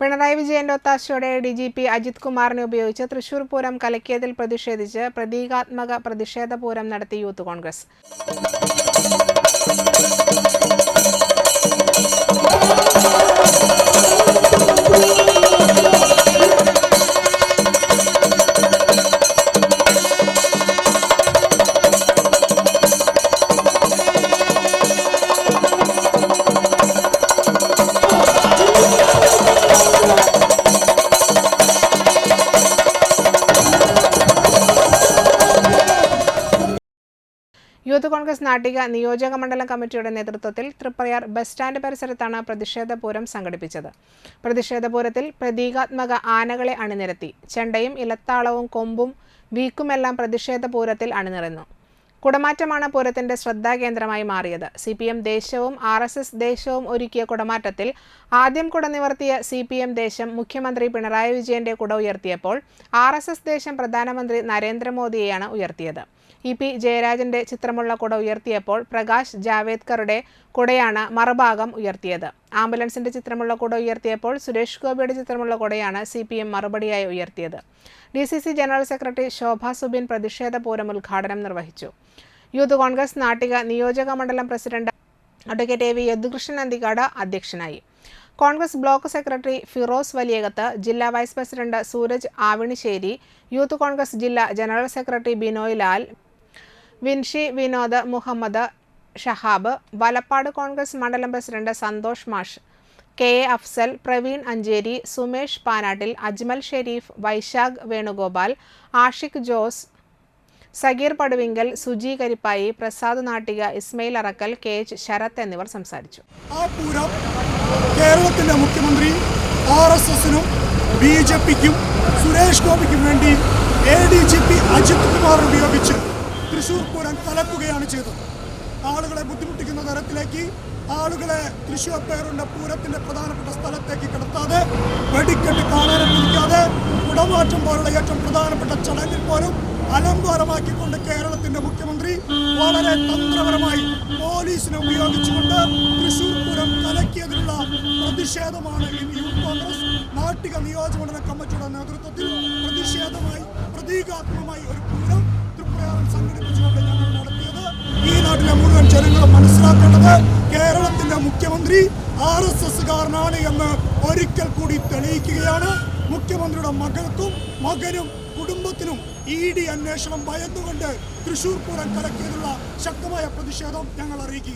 പിണറായി വിജയന്റെ ഒത്താശയോടെ D G P Ajith കുമാറിനെ ഉപയോഗിച്ച് തൃശൂർ പൂരം കലക്കിയതിൽ പ്രതിഷേധിച്ച് പ്രതീകാത്മക പ്രതിഷേധ പൂരം നടത്തി യൂത്ത് കോൺഗ്രസ്. യൂത്ത് കോൺഗ്രസ് നാട്ടിക നിയോജക മണ്ഡലം കമ്മിറ്റിയുടെ നേതൃത്വത്തിൽ തൃപ്രയാർ ബസ് സ്റ്റാൻഡ് പരിസരത്താണ് പ്രതിഷേധ പൂരം സംഘടിപ്പിച്ചത്. പ്രതിഷേധ പൂരത്തിൽ പ്രതീകാത്മക ആനകളെ അണിനിരത്തി. ചെണ്ടയും ഇലത്താളവും കൊമ്പും വീക്കുമെല്ലാം പ്രതിഷേധ പൂരത്തിൽ അണിനിറന്നു കുടമാറ്റമാണ് പൂരത്തിന്റെ ശ്രദ്ധാകേന്ദ്രമായി മാറിയത്. സി പി എം ദേശവും ആർ എസ് എസ് ദേശവും ഒരുക്കിയ കുടമാറ്റത്തിൽ ആദ്യം കുട നിവർത്തിയ സി പി എം ദേശം മുഖ്യമന്ത്രി പിണറായി വിജയന്റെ കുട ഉയർത്തിയപ്പോൾ ആർ എസ് എസ് ദേശം പ്രധാനമന്ത്രി നരേന്ദ്രമോദിയെയാണ് ഉയർത്തിയത്. ഇ പി ജയരാജന്റെ ചിത്രമുള്ള കുട ഉയർത്തിയപ്പോൾ പ്രകാശ് ജാവേദ്കറുടെ കുടയാണ് മറുഭാഗം ഉയർത്തിയത്. ആംബുലൻസിന്റെ ചിത്രമുള്ള കുട ഉയർത്തിയപ്പോൾ സുരേഷ് ഗോപിയുടെ ചിത്രമുള്ള കുടയാണ് സി പി എം മറുപടിയായി ഉയർത്തിയത്. D C C general secretary Shobha Subin പ്രതിഷേധ പൂരം ഉദ്ഘാടനം നിർവഹിച്ചു. യൂത്ത് കോൺഗ്രസ് നാട്ടിക നിയോജക മണ്ഡലം president advocate A V Yadukrishnan Anthikad അധ്യക്ഷനായി. കോൺഗ്രസ് ബ്ലോക്ക് സെക്രട്ടറി ഫിറോസ് വലിയകത്ത് ജില്ലാ vice president Sooraj Avinissery youth Congress ജില്ലാ ജനറൽ സെക്രട്ടറി ബിനോയ് ലാൽ വിൻഷി വിനോദ് മുഹമ്മദ് ഷഹാബ് വലപ്പാട് കോൺഗ്രസ് മണ്ഡലം president Santhosh Mash K A Afsal Praveen Ancheri Sumesh Panattil Ajmal Sherif Vaishakh Venugopal Ashiq Jose Sageer Paduvinkal Suji Karippayi Prasad Nattika Ismail Arakkal K H Sarath എന്നിവർ സംസാരിച്ചു. കേരളത്തിന്റെ മുഖ്യമന്ത്രി R S എസിനും B J പിക്കും സുരേഷ് ഗോപിക്കും വേണ്ടി A D G P Ajith Kumar ഉപയോഗിച്ച് തൃശൂർ പൂരം കലക്കുകയാണ് ചെയ്തത്. ആളുകളെ ബുദ്ധിമുട്ടിക്കുന്ന തരത്തിലേക്ക് ആളുകളെ തൃശൂർ പേരുടെ പൂരത്തിന്റെ പ്രധാനപ്പെട്ട സ്ഥലത്തേക്ക് കിടത്താതെ വെടിക്കെട്ട് കാണാനനുവദിക്കാതെ കുടമാറ്റം പോലുള്ള ഏറ്റവും പ്രധാനപ്പെട്ട ചടങ്ങിൽ പോലും അലങ്കാരമാക്കിക്കൊണ്ട് കേരളത്തിന്റെ മുഖ്യമന്ത്രി വളരെ തന്ത്രപരമായി പോലീസിനെ ഉപയോഗിച്ചുകൊണ്ട് തൃശൂർ പൂരം കലക്കിയതിനുള്ള പ്രതിഷേധമാണ് ഇന്ന് യൂത്ത് കോൺഗ്രസ് നാട്ടിക നിയോജകമണ്ഡല കമ്മിറ്റിയുടെ നേതൃത്വത്തിൽ പ്രതിഷേധമായി മുഴുവൻ മനസ്സിലാക്കേണ്ടത് കേരളത്തിന്റെ മുഖ്യമന്ത്രി ആർ എസ് എസ്സുകാരനാണ് എന്ന് ഒരിക്കൽ കൂടി തെളിയിക്കുകയാണ്. മുഖ്യമന്ത്രിയുടെ മകൾക്കും മകനും കുടുംബത്തിനും ഇ ഡി അന്വേഷണം ഭയന്നുകൊണ്ട് തൃശൂർ പൂരം കലക്കിയതിനുള്ള ശക്തമായ പ്രതിഷേധം ഞങ്ങൾ അറിയിക്കുകയാണ്.